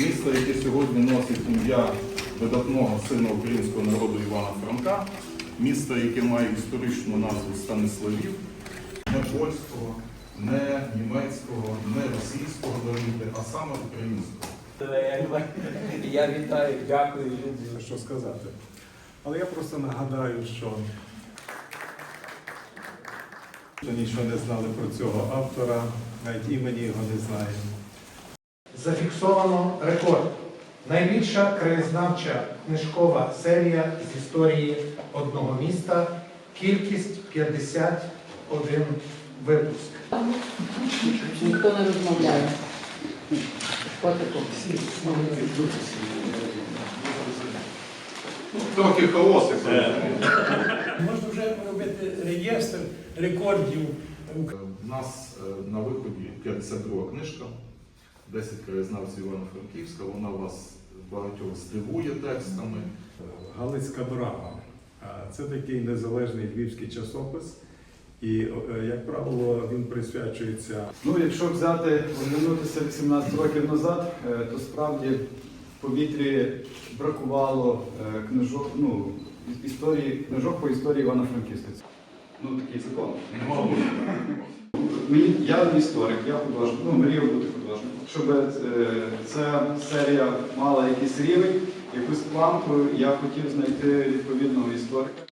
Місто, яке сьогодні носить ім'я видатного сина українського народу Івана Франка, місто, яке має історичну назву Станиславів, не польського, не німецького, не російського даруйте, а саме українського. Я вітаю, дякую, люблю. що сказати. Але я просто нагадаю, що що нічого не знали про цього автора, навіть імені його не знаємо. Зафіксовано рекорд. Найбільша краєзнавча книжкова серія з історії одного міста. Кількість 51 випуск. Ніхто не розмовляє. Трохи хаос, Можна вже робити реєстр рекордів. У нас е, на виході 52 книжка, 10 краєзнавців Івано-Франківська. Вона вас багатьох здивує текстами. Галицька брама. А Це такий незалежний львівський часопис. І, е, як правило, він присвячується Ну, якщо взяти, оглянутися 18 років назад, е, то справді в повітрі бракувало е, книжок, ну, історії, книжок по історії Івано-Франківська. Ну, такий закон. Мені, я історик, я художник, ну, мріяв бути художником. Щоб е, ця серія мала якийсь рівень, якусь планку, я хотів знайти відповідного історика.